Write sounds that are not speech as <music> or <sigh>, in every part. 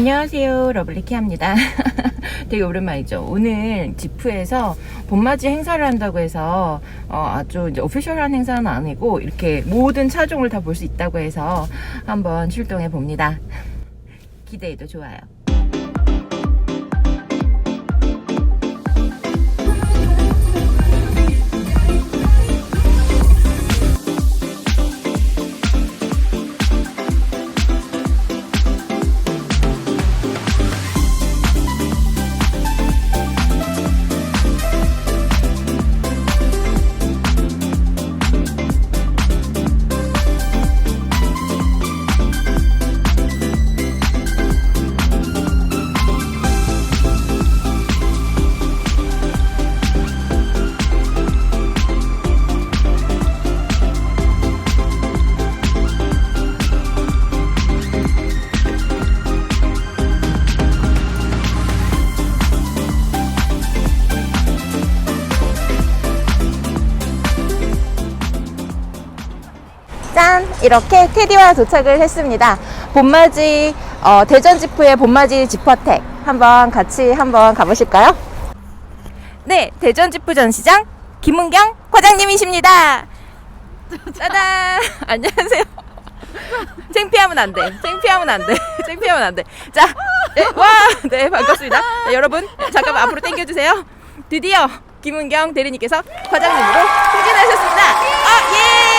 안녕하세요. 러블리키합니다. <laughs> 되게 오랜만이죠. 오늘 지프에서 봄맞이 행사를 한다고 해서 어, 아주 이제 오피셜한 행사는 아니고 이렇게 모든 차종을 다 볼 수 있다고 해서 한번 출동해 봅니다. 기대해도 좋아요 이렇게 테디와 도착을 했습니다. 봄맞이, 어, 대전 지프의 봄맞이 지퍼텍. 한번 같이 한번 가보실까요? 네, 대전 지프 전시장 김은경 과장님이십니다. 짜잔! <laughs> 안녕하세요. 창피하면 안 돼. 창피하면 안 돼. <laughs> 창피하면 안 돼. 자, 네, 와! 네, 반갑습니다. 네, 여러분, 잠깐만 앞으로 당겨주세요. 드디어 김은경 대리님께서 과장님으로 승진하셨습니다. 아, 예!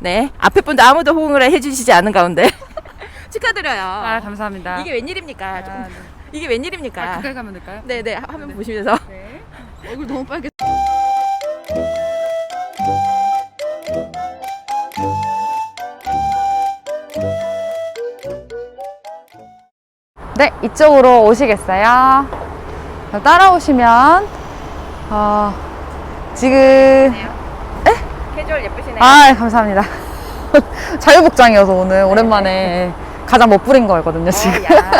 네, 앞에 분도 아무도 호응을 해주시지 않은 가운데 <laughs> 축하드려요. 아 감사합니다. 이게 웬일입니까? 아, 조금- 네. 이게 웬일입니까? 아, 가까이 가면 될까요? 네, 네, 화면 보시면서 네. <laughs> 얼굴 너무 빨개. 네, 이쪽으로 오시겠어요? 자, 따라오시면 어, 지금 캐주얼 예쁘시네요. 아 감사합니다. <laughs> 자유복장이어서 오늘 오랜만에 가장 멋부린 거거든요 지금. 어, 야.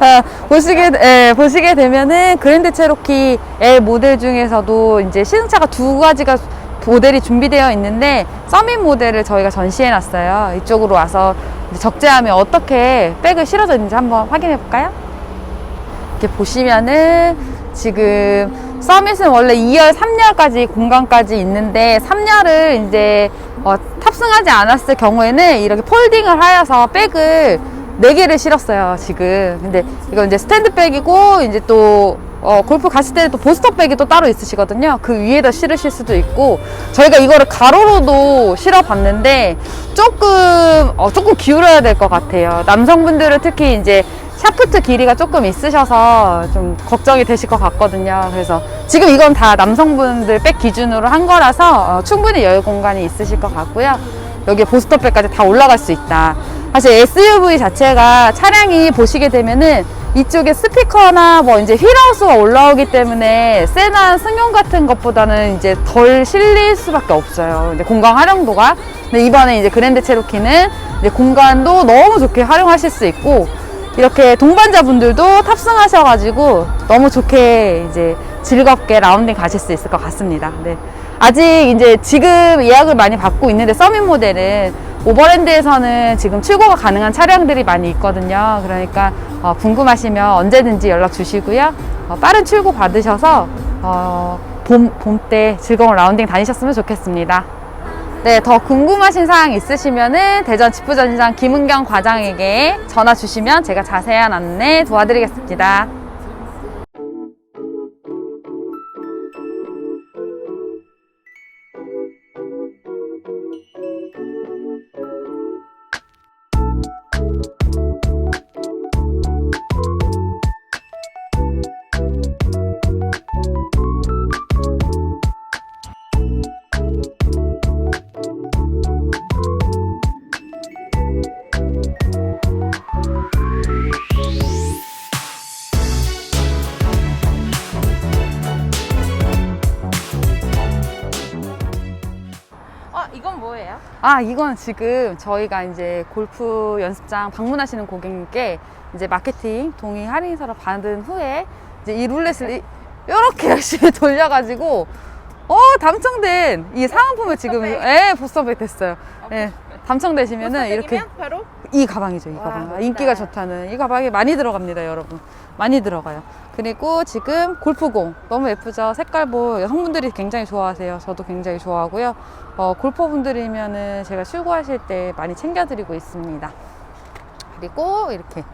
<laughs> 아, 보시게 예, 보시게 되면은 그랜드 체로키 L 모델 중에서도 이제 시승차가 두 가지가 모델이 준비되어 있는데 서밋 모델을 저희가 전시해 놨어요. 이쪽으로 와서 적재하면 어떻게 백을 실어져 있는지 한번 확인해 볼까요? 이렇게 보시면은 지금 서밋은 원래 2열, 3열까지 공간까지 있는데 3열을 이제 어, 탑승하지 않았을 경우에는 이렇게 폴딩을 하여서 백을 4개를 실었어요, 지금. 근데 이건 이제 스탠드백이고 이제 또 어, 골프 가실 때는 또 보스터백이 또 따로 있으시거든요. 그 위에다 실으실 수도 있고 저희가 이거를 가로로도 실어봤는데 조금 어, 조금 기울여야 될 것 같아요. 남성분들은 특히 이제 샤프트 길이가 조금 있으셔서 좀 걱정이 되실 것 같거든요. 그래서 지금 이건 다 남성분들 백 기준으로 한 거라서 어, 충분히 여유 공간이 있으실 것 같고요. 여기에 보스터백까지 다 올라갈 수 있다. 사실 SUV 자체가 차량이 보시게 되면은 이쪽에 스피커나 뭐 이제 휠하우스가 올라오기 때문에 세단 승용 같은 것보다는 이제 덜 실릴 수밖에 없어요. 이제 공간 활용도가. 근데 이번에 이제 그랜드 체로키는 이제 공간도 너무 좋게 활용하실 수 있고 이렇게 동반자분들도 탑승하셔가지고 너무 좋게 이제 즐겁게 라운딩 가실 수 있을 것 같습니다. 네. 아직 이제 지금 예약을 많이 받고 있는데 서밋 모델은 오버랜드에서는 지금 출고가 가능한 차량들이 많이 있거든요. 그러니까 어, 궁금하시면 언제든지 연락 주시고요. 어, 빠른 출고 받으셔서 어, 봄, 봄 때 즐거운 라운딩 다니셨으면 좋겠습니다. 네, 더 궁금하신 사항 있으시면은 대전 지프전시장 김은경 과장에게 전화 주시면 제가 자세한 안내 도와드리겠습니다. 아, 이건 지금 저희가 이제 골프 연습장 방문하시는 고객님께 이제 마케팅 동의 할인서를 받은 후에 이제 이 룰렛을 이렇게 <laughs> 열심히 돌려가지고 어 당첨된 이 상품을 지금. 예 보스터백 됐어요. 아, 예 당첨되시면은 이렇게 이렇게 바로 이 가방이죠, 이 와, 가방. 멋있다. 인기가 좋다는 이 가방이 많이 들어갑니다, 여러분. 많이 들어가요. 그리고 지금 골프공 너무 예쁘죠? 색깔보 여성분들이 굉장히 좋아하세요. 저도 굉장히 좋아하고요. 어, 골퍼분들이면은 제가 출고하실 때 많이 챙겨드리고 있습니다. 그리고 이렇게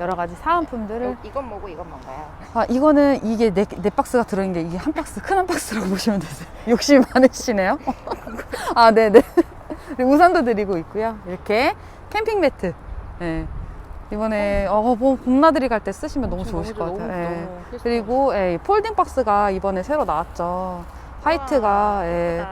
여러 가지 사은품들을 어, 이건 뭐고 이건 뭔가요? 아 이거는 이게 네, 네 박스가 들어있는 게 이게 한 박스 큰 한 박스라고 <laughs> 보시면 되세요 욕심이 많으시네요 <laughs> 아 네네 우산도 드리고 있고요 이렇게 캠핑 매트. 네. 이번에 어, 뭐 봄나들이 갈 때 쓰시면 너무 좋으실 것 같아요. 예. 그리고 예, 이 폴딩 박스가 이번에 새로 나왔죠. 화이트가 예,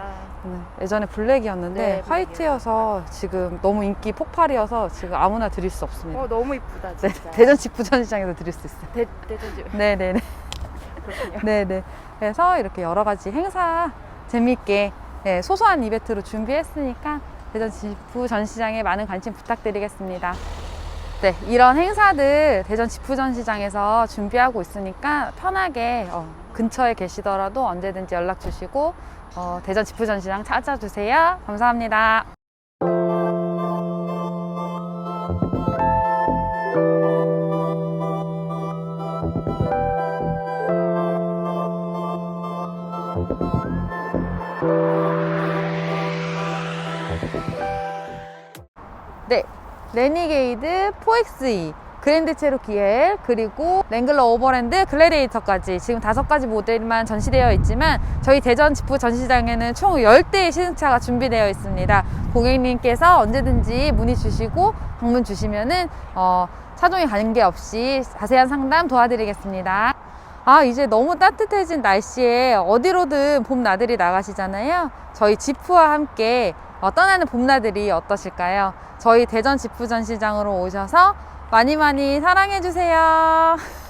네, 예전에 블랙이었는데 네, 화이트여서 지금 너무 인기 폭발이어서 지금 아무나 드릴 수 없습니다. 어 너무 이쁘다 네, 진짜. 대전 직부전시장에서 드릴 수 있어요. 대 대전집. 네네네. <laughs> 그렇군요. 네네. 그래서 이렇게 여러 가지 행사 재미있게 예, 소소한 이벤트로 준비했으니까 대전 지부 전시장에 많은 관심 부탁드리겠습니다. 네, 이런 행사들 대전 지부 전시장에서 준비하고 있으니까 편하게 어, 근처에 계시더라도 언제든지 연락 주시고 어, 대전 지부 전시장 찾아주세요. 감사합니다. 레니게이드 4XE, 그랜드 체로키 L, 그리고 랭글러 오버랜드 글래디에이터까지 지금 다섯 가지 모델만 전시되어 있지만 저희 대전 지프 전시장에는 총 10대의 시승차가 준비되어 있습니다. 고객님께서 언제든지 문의 주시고 방문 주시면은 어, 차종에 관계없이 자세한 상담 도와드리겠습니다. 아, 이제 너무 따뜻해진 날씨에 어디로든 봄 나들이 나가시잖아요. 저희 지프와 함께 어, 떠나는 봄나들이 어떠실까요? 저희 대전 지프 전시장으로 오셔서 많이 많이 사랑해주세요.